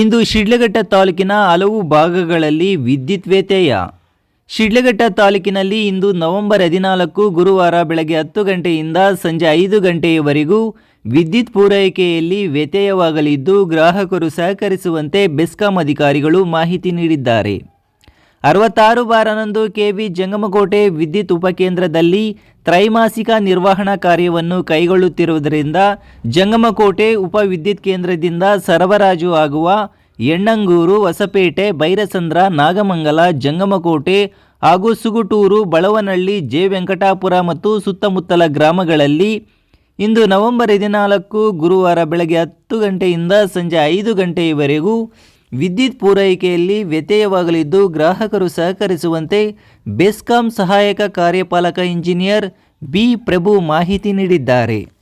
ಇಂದು ಶಿಡ್ಲಘಟ್ಟ ತಾಲೂಕಿನ ಹಲವು ಭಾಗಗಳಲ್ಲಿ ವಿದ್ಯುತ್ ವ್ಯತ್ಯಯ. ಶಿಡ್ಲಘಟ್ಟ ತಾಲೂಕಿನಲ್ಲಿ ಇಂದು ನವೆಂಬರ್ ಹದಿನಾಲ್ಕು ಗುರುವಾರ ಬೆಳಗ್ಗೆ ಹತ್ತು ಗಂಟೆಯಿಂದ ಸಂಜೆ ಐದು ಗಂಟೆಯವರೆಗೂ ವಿದ್ಯುತ್ ಪೂರೈಕೆಯಲ್ಲಿ ವ್ಯತ್ಯಯವಾಗಲಿದ್ದು, ಗ್ರಾಹಕರು ಸಹಕರಿಸುವಂತೆ ಬೆಸ್ಕಾಂ ಅಧಿಕಾರಿಗಳು ಮಾಹಿತಿ ನೀಡಿದ್ದಾರೆ. ಅರವತ್ತಾರು ಬಾರನಂದು ಕೆವಿ ಜಂಗಮಕೋಟೆ ವಿದ್ಯುತ್ ಉಪಕೇಂದ್ರದಲ್ಲಿ ತ್ರೈಮಾಸಿಕ ನಿರ್ವಹಣಾ ಕಾರ್ಯವನ್ನು ಕೈಗೊಳ್ಳುತ್ತಿರುವುದರಿಂದ ಜಂಗಮಕೋಟೆ ಉಪ ವಿದ್ಯುತ್ ಕೇಂದ್ರದಿಂದ ಸರಬರಾಜು ಆಗುವ ಎಣ್ಣಂಗೂರು, ಹೊಸಪೇಟೆ, ಬೈರಸಂದ್ರ, ನಾಗಮಂಗಲ, ಜಂಗಮಕೋಟೆ ಹಾಗೂ ಸುಗುಟೂರು, ಬಳವನಹಳ್ಳಿ ಜೆ ವೆಂಕಟಾಪುರ ಮತ್ತು ಸುತ್ತಮುತ್ತಲ ಗ್ರಾಮಗಳಲ್ಲಿ ಇಂದು ನವೆಂಬರ್ ಹದಿನಾಲ್ಕು ಗುರುವಾರ ಬೆಳಗ್ಗೆ ಹತ್ತು ಗಂಟೆಯಿಂದ ಸಂಜೆ ಐದು ಗಂಟೆಯವರೆಗೂ ವಿದ್ಯುತ್ ಪೂರೈಕೆಯಲ್ಲಿ ವ್ಯತ್ಯಯವಾಗಲಿದ್ದು ಗ್ರಾಹಕರು ಸಹಕರಿಸುವಂತೆ ಬೆಸ್ಕಾಂ ಸಹಾಯಕ ಕಾರ್ಯಪಾಲಕ ಇಂಜಿನಿಯರ್ ಬಿ ಪ್ರಭು ಮಾಹಿತಿ ನೀಡಿದ್ದಾರೆ.